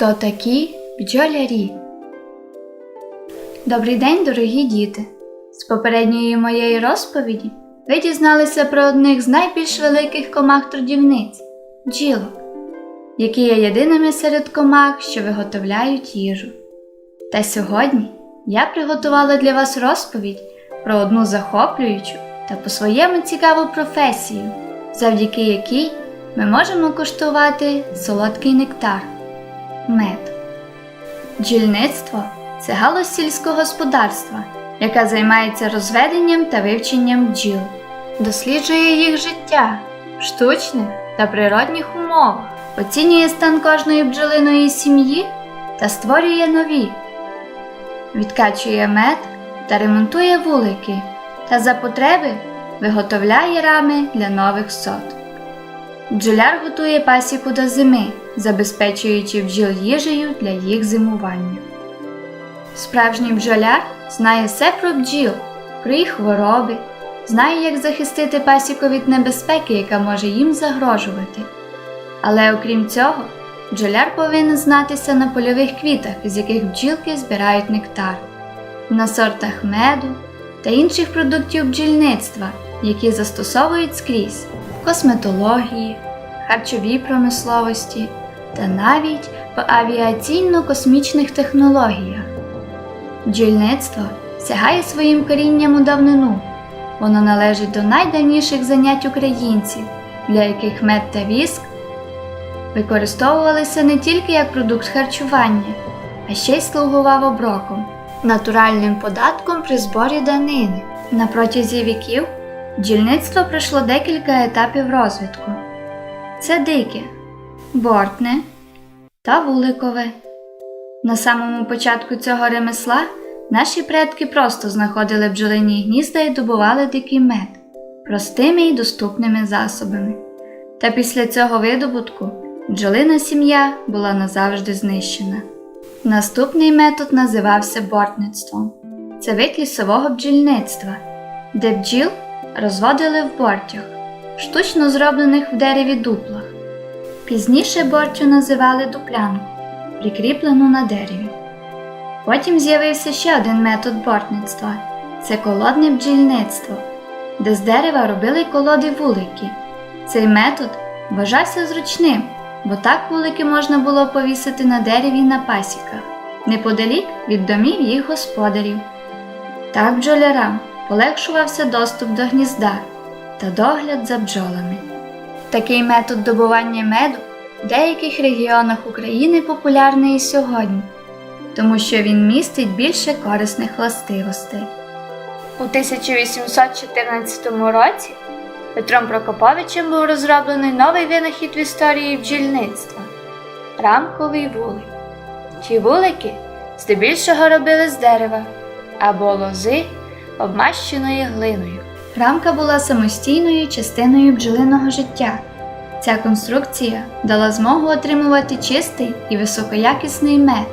Хто такі бджолярі? Добрий день, дорогі діти! З попередньої моєї розповіді ви дізналися про одних з найбільш великих комах трудівниць бджілок, які є єдиними серед комах, що виготовляють їжу. Та сьогодні я приготувала для вас розповідь про одну захоплюючу та по-своєму цікаву професію, завдяки якій ми можемо куштувати солодкий нектар мед. Бджільництво це галузь сільського господарства, яка займається розведенням та вивченням бджіл, досліджує їх життя в штучних та природних умовах, оцінює стан кожної бджолиної сім'ї та створює нові, відкачує мед та ремонтує вулики, та за потреби виготовляє рами для нових сот. Бджоляр готує пасіку до зими, забезпечуючи бджіл їжею для їх зимування. Справжній бджоляр знає все про бджіл, про їх хвороби, знає, як захистити пасіку від небезпеки, яка може їм загрожувати. Але окрім цього, бджоляр повинен знатися на польових квітах, з яких бджілки збирають нектар, на сортах меду та інших продуктів бджільництва, які застосовують скрізь в косметології, харчовій промисловості та навіть в авіаційно-космічних технологіях. Бджільництво сягає своїм корінням у давнину. Воно належить до найдавніших занять українців, для яких мед та віск використовувалися не тільки як продукт харчування, а ще й слугував оброком, натуральним податком при зборі данини. На протязі віків бджільництво пройшло декілька етапів розвитку. Це дике, бортне та вуликове. На самому початку цього ремесла наші предки просто знаходили бджолині гнізда і добували дикий мед простими і доступними засобами. Та після цього видобутку бджолина сім'я була назавжди знищена. Наступний метод називався бортництвом. Це вид лісового бджільництва, де бджіл розводили в бортях, штучно зроблених в дереві дуплах. Пізніше бортю називали дуплянку, прикріплену на дереві. Потім з'явився ще один метод бортництва це колодне бджільництво, де з дерева робили колоди вулики. Цей метод вважався зручним, бо так вулики можна було повісити на дереві на пасіках, неподалік від домів їх господарів. Так бджолярам полегшувався доступ до гнізда та догляд за бджолами. Такий метод добування меду в деяких регіонах України популярний і сьогодні, тому що він містить більше корисних властивостей. У 1814 році Петром Прокоповичем був розроблений новий винахід в історії бджільництва рамковий вулик. Ті вулики здебільшого робили з дерева або лози, обмащеної глиною. Рамка була самостійною частиною бджолиного життя. Ця конструкція дала змогу отримувати чистий і високоякісний мед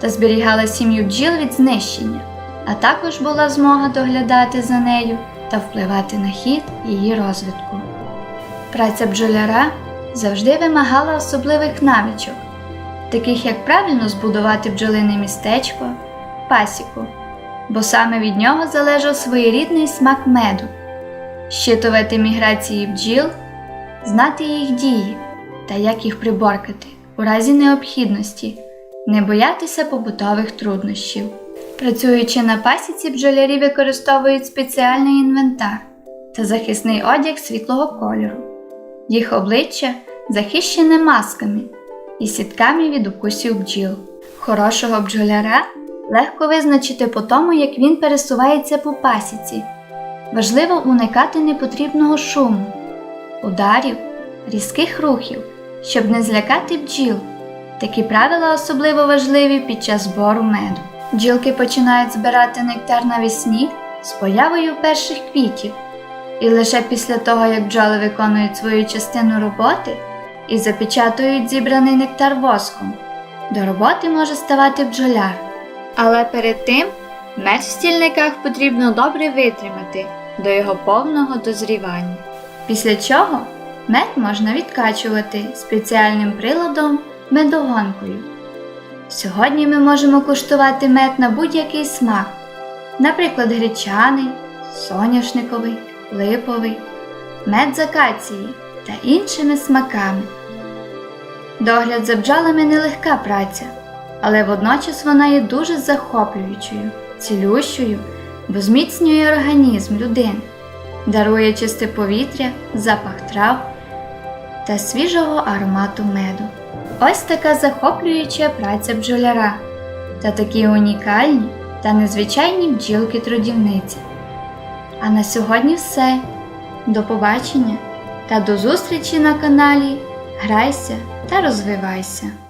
та зберігала сім'ю бджіл від знищення, а також була змога доглядати за нею та впливати на хід її розвитку. Праця бджоляра завжди вимагала особливих навичок, таких як правильно збудувати бджолине містечко, пасіку, бо саме від нього залежав своєрідний смак меду, щитувати міграції бджіл, знати їх дії та як їх приборкати у разі необхідності, не боятися побутових труднощів. Працюючи на пасіці, бджолярі використовують спеціальний інвентар та захисний одяг світлого кольору. Їх обличчя захищене масками і сітками від укусів бджіл. Хорошого бджоляра легко визначити по тому, як він пересувається по пасіці. Важливо уникати непотрібного шуму, ударів, різких рухів, щоб не злякати бджіл. Такі правила особливо важливі під час збору меду. Бджілки починають збирати нектар навесні з появою перших квітів, і лише після того, як бджоли виконують свою частину роботи і запечатують зібраний нектар воском, до роботи може ставати бджоляр. Але перед тим мед в стільниках потрібно добре витримати до його повного дозрівання. Після чого мед можна відкачувати спеціальним приладом медогонкою. Сьогодні ми можемо куштувати мед на будь-який смак, наприклад, гречаний, соняшниковий, липовий, мед з акації та іншими смаками. Догляд за бджолами нелегка праця, але водночас вона є дуже захоплюючою, цілющою, бо зміцнює організм людини, дарує чисте повітря, запах трав та свіжого аромату меду. Ось така захоплююча праця бджоляра та такі унікальні та незвичайні бджілки-трудівниці. А на сьогодні все. До побачення та до зустрічі на каналі Грайся та розвивайся!